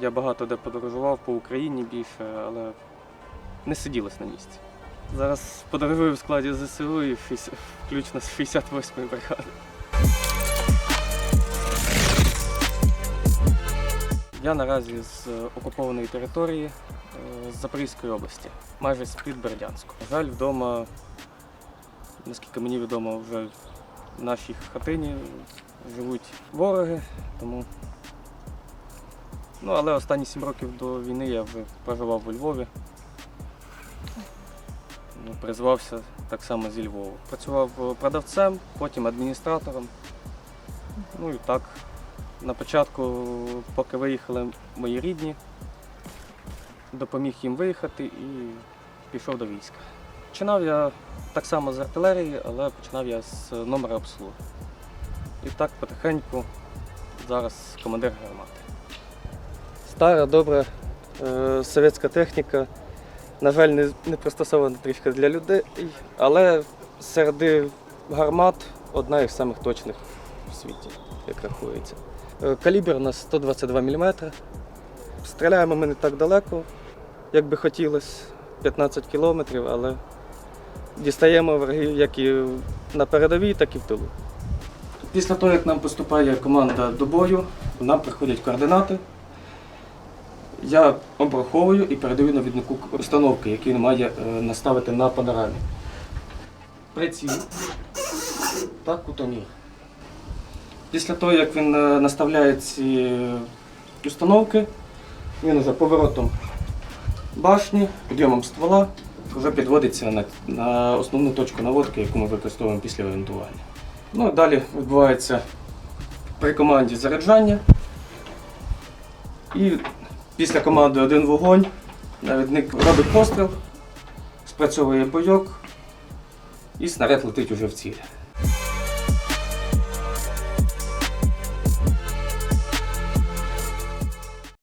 Я багато де подорожував по Україні більше, але не сиділось на місці. Зараз подорожую в складі ЗСУ і включно з 68-ї бригади. Я наразі з е, окупованої території е, з Запорізької області, майже з-під Бердянську. На жаль, вдома, наскільки мені відомо, вже в нашій хатині живуть вороги, тому Ну, але останні сім років до війни я проживав у Львові. Ну, Призвався так само зі Львова. Працював е, продавцем, потім адміністратором. Ну і так, на початку, поки виїхали мої рідні, допоміг їм виїхати і пішов до війська. Починав я так само з артилерії, але починав я з номера обслуги. І так потихеньку зараз командир гармати. Стара, добра е, совєтська техніка. На жаль, не, не пристосована трішки для людей, але серед гармат одна із самих точних в світі, як рахується. Е, Калібр у нас 122 мм. Стріляємо ми не так далеко, як би хотілося, 15 кілометрів, але дістаємо ворогів як і на передовій, так і в тилу. Після того, як нам поступає команда до бою, нам приходять координати. Я обраховую і передаю навіднику установки, який він має е, наставити на панорамі. Приціл та кутомір. Після того, як він е, наставляє ці е, установки, він вже поворотом башні, підйомом ствола вже підводиться на, на основну точку наводки, яку ми використовуємо після орієнтування. Ну, далі відбувається при команді заряджання. І Після команди один вогонь, навідник робить постріл, спрацьовує бойок. І снаряд летить уже в ціль.